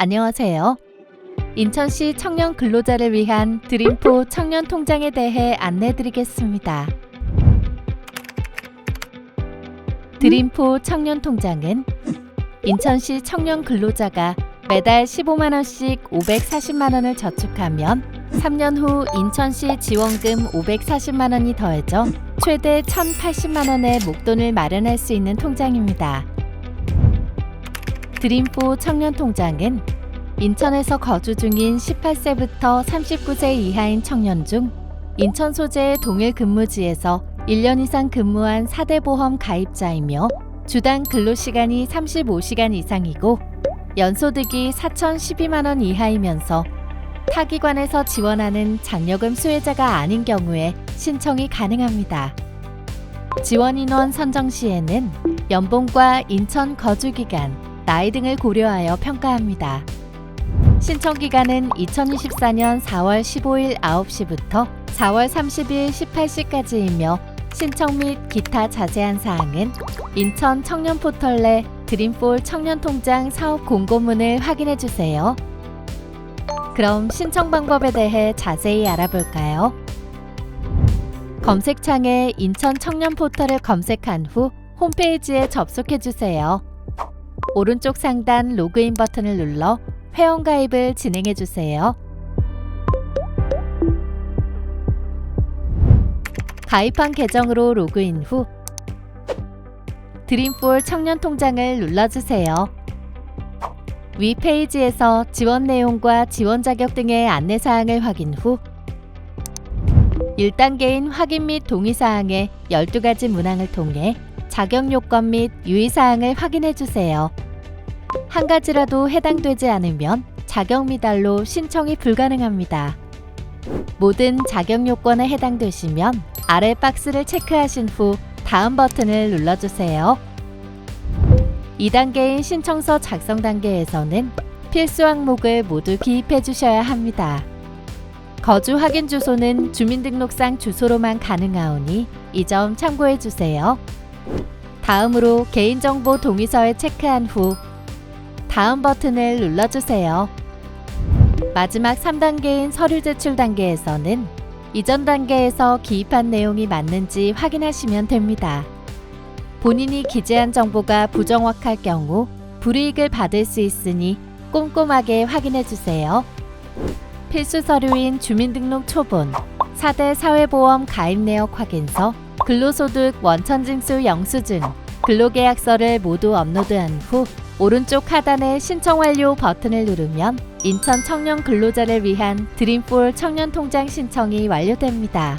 안녕하세요. 인천시 청년 근로자를 위한 드림포 청년 통장에 대해 안내 드리겠습니다. 드림포 청년 통장은 인천시 청년 근로자가 매달 15만 원씩 540만 원을 저축하면 3년 후 인천시 지원금 540만 원이 더해져 최대 1,080만 원의 목돈을 마련할 수 있는 통장입니다. 드림포 청년 통장은 인천에서 거주 중인 18세부터 39세 이하인 청년 중 인천 소재의 동일 근무지에서 1년 이상 근무한 4대 보험 가입자이며 주당 근로시간이 35시간 이상이고 연소득이 4,012만 원 이하이면서 타기관에서 지원하는 장려금 수혜자가 아닌 경우에 신청이 가능합니다. 지원 인원 선정 시에는 연봉과 인천 거주 기간, 나이 등을 고려하여 평가합니다. 신청 기간은 2024년 4월 15일 9시부터 4월 30일 18시까지이며 신청 및 기타 자세한 사항은 인천 청년 포털 내 드림폴 청년 통장 사업 공고문을 확인해 주세요. 그럼 신청 방법에 대해 자세히 알아볼까요? 검색창에 인천 청년 포털을 검색한 후 홈페이지에 접속해 주세요. 오른쪽 상단 로그인 버튼을 눌러 회원 가입을 진행해 주세요. 가입한 계정으로 로그인 후 드림폴 청년 통장을 눌러주세요. 위 페이지에서 지원 내용과 지원 자격 등의 안내 사항을 확인 후 1단계인 확인 및 동의 사항의 12가지 문항을 통해 자격 요건 및 유의 사항을 확인해 주세요. 한 가지라도 해당되지 않으면 자격 미달로 신청이 불가능합니다. 모든 자격 요건에 해당되시면 아래 박스를 체크하신 후 다음 버튼을 눌러주세요. 2단계인 신청서 작성 단계에서는 필수 항목을 모두 기입해 주셔야 합니다. 거주 확인 주소는 주민등록상 주소로만 가능하오니 이 점 참고해 주세요. 다음으로 개인정보 동의서에 체크한 후 다음 버튼을 눌러주세요. 마지막 3단계인 서류 제출 단계에서는 이전 단계에서 기입한 내용이 맞는지 확인하시면 됩니다. 본인이 기재한 정보가 부정확할 경우 불이익을 받을 수 있으니 꼼꼼하게 확인해 주세요. 필수 서류인 주민등록 초본, 4대 사회보험 가입 내역 확인서, 근로소득 원천징수 영수증, 근로계약서를 모두 업로드한 후 오른쪽 하단의 신청 완료 버튼을 누르면 인천 청년 근로자를 위한 드림폴 청년 통장 신청이 완료됩니다.